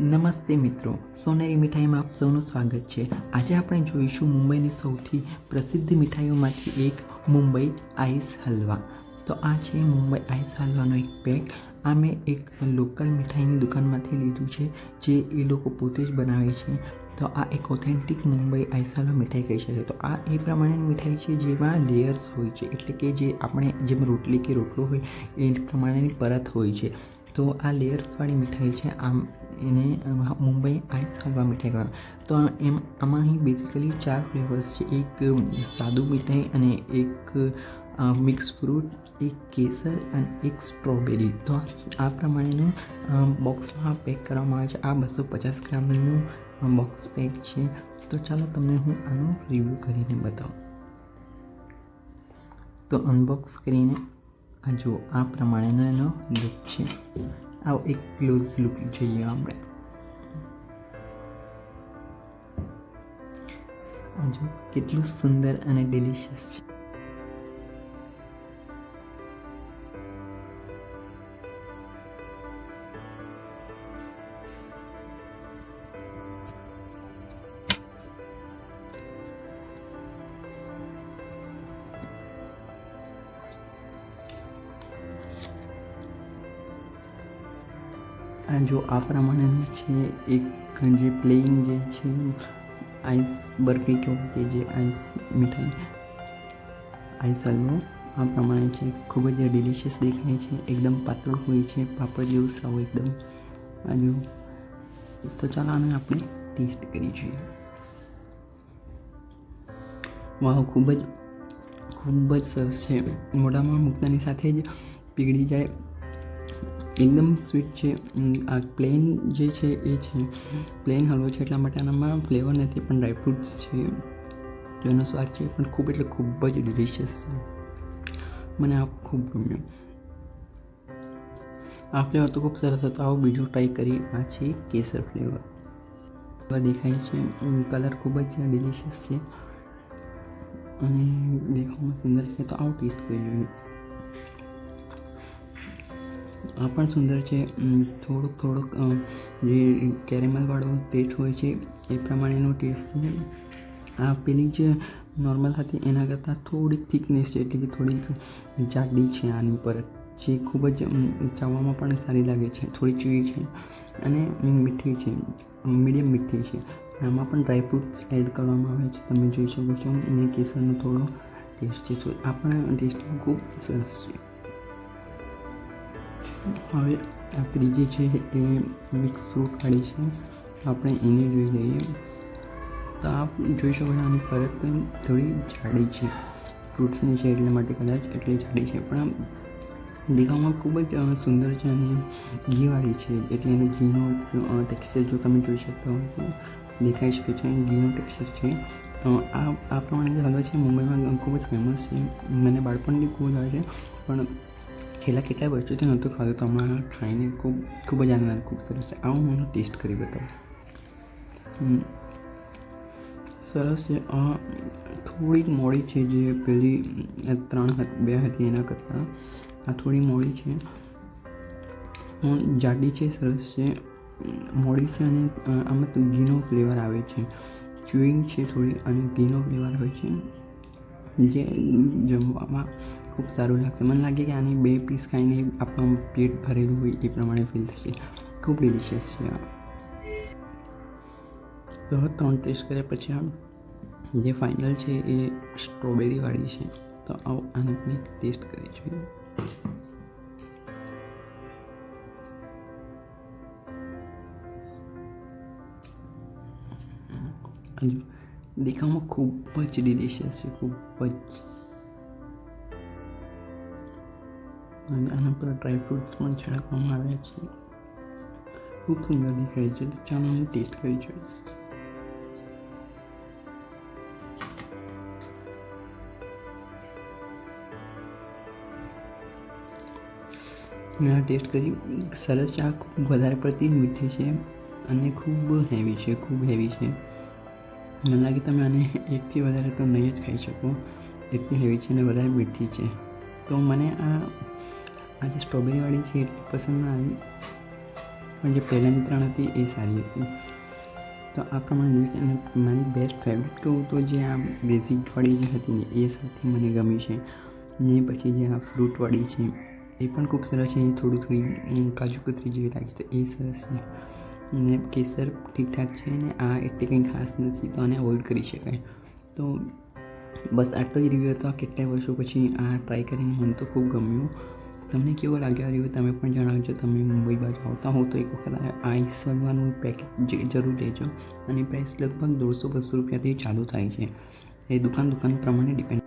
નમસ્તે મિત્રો, સોનેરી મીઠાઈમાં આપ સૌનું સ્વાગત છે. આજે આપણે જોઈશું મુંબઈની સૌથી પ્રસિદ્ધ મીઠાઈઓમાંથી એક, મુંબઈ આઈસ હલવા. તો આ છે મુંબઈ આઈસ હલવાનો એક પેક. આ મેં એક લોકલ મીઠાઈની દુકાનમાંથી લીધું છે, જે એ લોકો પોતે જ બનાવે છે. તો આ એક ઓથેન્ટિક મુંબઈ આઈસ હલવા મીઠાઈ કહી શકાય. તો આ એ પ્રમાણેની મીઠાઈ છે જેમાં લેયર્સ હોય છે. એટલે કે જે આપણે જેમ રોટલી કે રોટલો હોય, એ પ્રમાણેની પરત હોય છે. તો આ લેયર્સવાળી મીઠાઈ છે, આમ એને મુંબઈ આઈસ હલવા મીઠાઈ કહેવાય. તો એમ, આમાં અહીં બેઝિકલી ચાર ફ્લેવર્સ છે, એક સાદું મીઠાઈ અને એક મિક્સ ફ્રૂટ એક કેસર અને એક સ્ટ્રોબેરી તો આ પ્રમાણેનું બોક્સમાં પેક કરવામાં આવે છે. આ બસો પચાસ ગ્રામનું બોક્સ પેક છે. તો ચાલો તમને હું આનો રિવ્યૂ કરીને બતાવું. તો અનબોક્સ કરીને આ જુઓ, આ પ્રમાણેનો એનો લુક છે. આવો એક ક્લોઝ લુક જોઈએ આપણે. આ જુઓ, કેટલું સુંદર અને ડિલિશિયસ છે. આ જો આ પ્રમાણેનું છે, એક જે પ્લેઇંગ જે છે આઈસ બરફી કહો કે જે આઈસ મીઠાઈ આઈસ હલવો આ પ્રમાણે છે, ખૂબ જ ડિલિશિયસ દેખાય છે, એકદમ પાતળું હોય છે, પાપડ જેવું સાવ એકદમ. આ જો, તો ચાલો આને આપણે ટેસ્ટ કરી જોઈએ. વાહ ખૂબ જ ખૂબ જ સરસ છે. મોઢામાં મૂકતાની સાથે જ પીગળી જાય એકદમ સ્વીટ છે. આ પ્લેન જે છે એ છે. પ્લેન હલવો છે એટલા માટે આનામાં ફ્લેવર નથી, પણ ડ્રાયફ્રૂટ્સ છે. તો એનો સ્વાદ છે પણ ખૂબ એટલે ખૂબ જ ડિલિશિયસ છે. મને આ ખૂબ ગમ્યું. આ ફ્લેવર તો ખૂબ સરસ હતો. આવો બીજું ટ્રાય કરી આ છે કેસર ફ્લેવર દેખાય છે. કલર ખૂબ જ ડિલિશિયસ છે. અને દેખાવામાં સુંદર છે. તો આવો ટેસ્ટ કરી જોઈએ આ પણ સુંદર છે. થોડુંક થોડુંક જે કેરેમલવાળો ટેસ્ટ હોય છે, એ પ્રમાણેનો ટેસ્ટ છે. આ પેલી જે નોર્મલ હતી એના કરતાં થોડીક થિકનેસ છે, એટલે કે થોડીક જાડી છે આની પર જે ખૂબ જ ચાવવામાં પણ સારી લાગે છે. થોડી ચીવી છે અને મીઠી છે. મીડિયમ મીઠી છે. આમાં પણ ડ્રાયફ્રૂટ્સ એડ કરવામાં આવે છે. તમે જોઈ શકો છો અને કેસરનો થોડો ટેસ્ટ છે. આ પણ ટેસ્ટમાં ખૂબ સરસ છે. હવે આ ત્રીજી છે એ મિક્સ ફ્રૂટવાળી છે. આપણે એને જોઈ લઈએ. તો આપ જોઈ શકો છો આની પરત થોડી જાડી છે. ફ્રૂટ્સની છે એટલા માટે કદાચ એટલી જાડી છે, પણ આમ દેખાવમાં ખૂબ જ સુંદર છે અને ઘીવાળી છે. એટલે એને ઘીનો ટેક્સચર જો તમે જોઈ શકતા હો તો દેખાઈ શકે છે. ઘીનું ટેક્સચર છે. આ આ પ્રમાણે જે હલવા છે. મુંબઈમાં ખૂબ જ ફેમસ છે. મને બાળપણથી ખૂબ આવે છે. પણ છેલ્લા કેટલા વર્ષોથી નહોતું ખાધું, તો હમણાં ખાઈને ખૂબ ખૂબ જ આનંદ, ખૂબ સરસ છે. આવું હું ટેસ્ટ કરી બતાવું. સરસ છે. આ થોડીક મોડી છે જે પેલી ત્રણ બે હતી એના કરતાં. આ થોડી મોડી છે. જાડી છે, સરસ છે. મોડી છે અને આમાં તો ઘીનો ફ્લેવર આવે છે. ચ્યુઈંગ છે થોડી અને ઘીનો ફ્લેવર હોય છે. જે જમવામાં ખૂબ સારું લાગશે મને લાગે કે આની બે પીસ ખાઈને આપણું પેટ ભરેલું હોય એ પ્રમાણે ફીલ થશે ખૂબ ડિલિશિયસ છે તો ત્રણ ટેસ્ટ કર્યા પછી આ જે ફાઇનલ છે એ સ્ટ્રોબેરીવાળી છે તો આવો આને પણ ટેસ્ટ કરી જોઈએ દેખાવમાં ખૂબ જ ડિલિશિયસ છે ખૂબ જ અને આના પર ડ્રાયફ્રૂટ્સ પણ છાંટવામાં આવ્યા છે. ખૂબ સુંદર દેખાય છે. તો ચાલો હું ટેસ્ટ કરી જોઈએ મેં આ ટેસ્ટ કરી સરસ ચા ખૂબ વધારે પડતી મીઠી છે અને ખૂબ હેવી છે. ખૂબ હેવી છે. મને લાગે તમે આને એકથી વધારે તો નહીં જ ખાઈ શકો. એટલી હેવી છે અને વધારે મીઠી છે. તો મને આ આ જે સ્ટ્રોબેરીવાળી છે એટલી પસંદ ના આવી, પણ જે પહેલાંની ત્રણ હતી એ સારી હતી. તો આ પ્રમાણે જોઈ અને મારી બેસ્ટ ફેવરેટ કહું તો જે આ બેઝિકવાળી જે હતી ને, એ સૌથી મને ગમી છે. ને પછી જે આ ફ્રૂટવાળી છે, એ પણ ખૂબ સરસ છે, એ થોડું થોડી કાજુ કતરી જેવી લાગે છે, તો એ સરસ છે. ને કેસર ઠીકઠાક છે ને, આ એટલી કંઈ ખાસ નથી, તો આને અવોઇડ કરી શકાય. તો બસ આટલો જ રિવ્યૂ હતો. આ કેટલાય વર્ષો પછી આ ટ્રાય કરીને મને તો ખૂબ ગમ્યું. તમને કેવો લાગ્યો આ રિવ્યૂ તમે પણ જણાવજો. તમે મુંબઈ બાજુ આવતા હો તો એક વખત આ આઈસ વાળવાનું પેકેટ જરૂર લેજો. અને પ્રાઇસ લગભગ દોઢસો બસો રૂપિયાથી ચાલુ થાય છે. એ દુકાન દુકાન પ્રમાણે ડિપેન્ડ